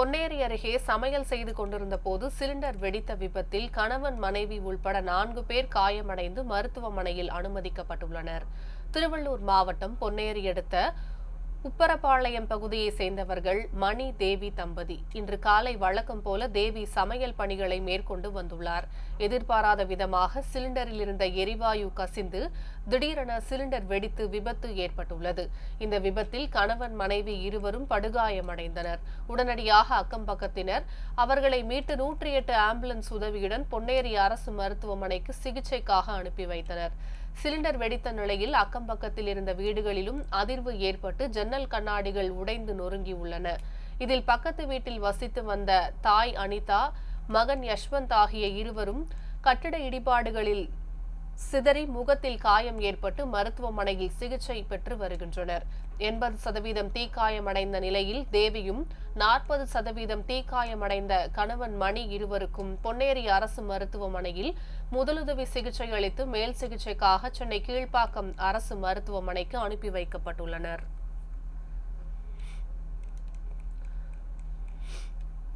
பொன்னேரி அருகே சமையல் செய்து கொண்டிருந்த போது சிலிண்டர் வெடித்த விபத்தில் கணவன் மனைவி உள்பட நான்கு பேர் காயமடைந்து மருத்துவமனையில் அனுமதிக்கப்பட்டுள்ளனர். திருவள்ளூர் மாவட்டம் பொன்னேரி அடுத்த உப்பரப்பாளையம் பகுதியை சேர்ந்தவர்கள் மணி தேவி தம்பதி. இன்று காலை வழக்கம் போல தேவி சமையல் பணிகளை மேற்கொண்டு வந்துள்ளார். எதிர்பாராத விதமாக சிலிண்டரில் இருந்த எரிவாயு கசிந்து திடீரென சிலிண்டர் வெடித்து விபத்து ஏற்பட்டுள்ளது. இந்த விபத்தில் கணவன் மனைவி இருவரும் படுகாயமடைந்தனர். உடனடியாக அக்கம் பக்கத்தினர் அவர்களை மீட்டு நூற்றி எட்டு ஆம்புலன்ஸ் உதவியுடன் பொன்னேரி அரசு மருத்துவமனைக்கு சிகிச்சைக்காக அனுப்பி வைத்தனர். சிலிண்டர் வெடித்த நிலையில் அக்கம் பக்கத்தில் இருந்த வீடுகளிலும் அதிர்வு ஏற்பட்டு ஜன்னல் கண்ணாடிகள் உடைந்து நொறுங்கியுள்ளன இதில் பக்கத்து வீட்டில் வசித்து வந்த தாய் அனிதா மகன் யஷ்வந்த் ஆகிய இருவரும் கட்டிட இடிபாடுகளில் சிதறி முகத்தில் காயம் ஏற்பட்டு மருத்துவமனையில் சிகிச்சை பெற்று வருகின்றனர். எண்பது சதவீதம் தீக்காயமடைந்த நிலையில் தேவியும் நாற்பது சதவீதம் தீக்காயமடைந்த கணவன் மணி இருவருக்கும் பொன்னேரி அரசு மருத்துவமனையில் முதலுதவி சிகிச்சை அளித்து மேல் சிகிச்சைக்காக சென்னை கீழ்ப்பாக்கம் அரசு மருத்துவமனைக்கு அனுப்பி வைக்கப்பட்டுள்ளனர்.